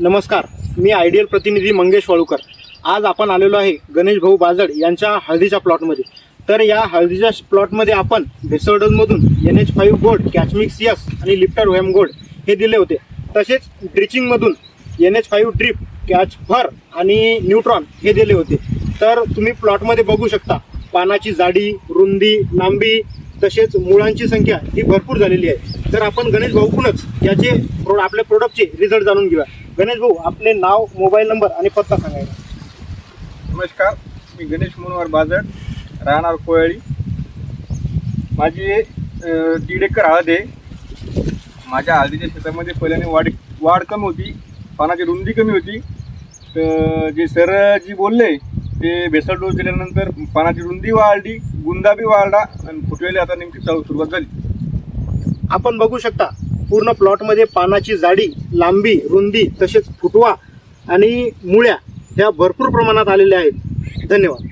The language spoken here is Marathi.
नमस्कार मी आयडियल प्रतिनिधी मंगेश वाळूकर. आज आपण आलेलो आहे गणेश भाऊ बाजड यांच्या हळदीच्या प्लॉटमध्ये. तर या हळदीच्या प्लॉटमध्ये आपण भेसोडमधून एन एच फाईव्ह गोल्ड कॅचमिक्स यस आणि लिप्टर व्हॅम गोल्ड हे दिले होते. तसेच ड्रिचिंगमधून एन एच फाईव्ह ड्रिप कॅच फर आणि न्यूट्रॉन हे दिले होते. तर तुम्ही प्लॉटमध्ये बघू शकता पानाची जाडी रुंदी लांबी तसेच मुळांची संख्या ही भरपूर झालेली आहे. तर आपण गणेश भाऊकडूनच याचे प्रो आपल्या प्रोडक्टचे रिझल्ट जाणून घेऊया. गणेश भाऊ आपले नाव मोबाईल नंबर आणि पत्ता सांगायला नमस्कार मी गणेश मनोहर बाजड राहणार कोयाळी माझी दीड एकर हळद आहे. माझ्या हळदीच्या शेतामध्ये पहिल्याने वाढ वाढ कमी होती पानाची रुंदी कमी होती. तर जे सर जी बोलले ते भेसळ डोस दिल्यानंतर पानाची रुंदी वाढली गुंदा बी वाढला आणि फुटवेली आता नेमकी सुरुवात झाली. आपण बघू शकता पूर्ण प्लॉटमध्ये पानाची जाडी लांबी रुंदी तसेच फुटवा आणि मुळ्या ह्या भरपूर प्रमाणात आलेल्या आहेत. धन्यवाद.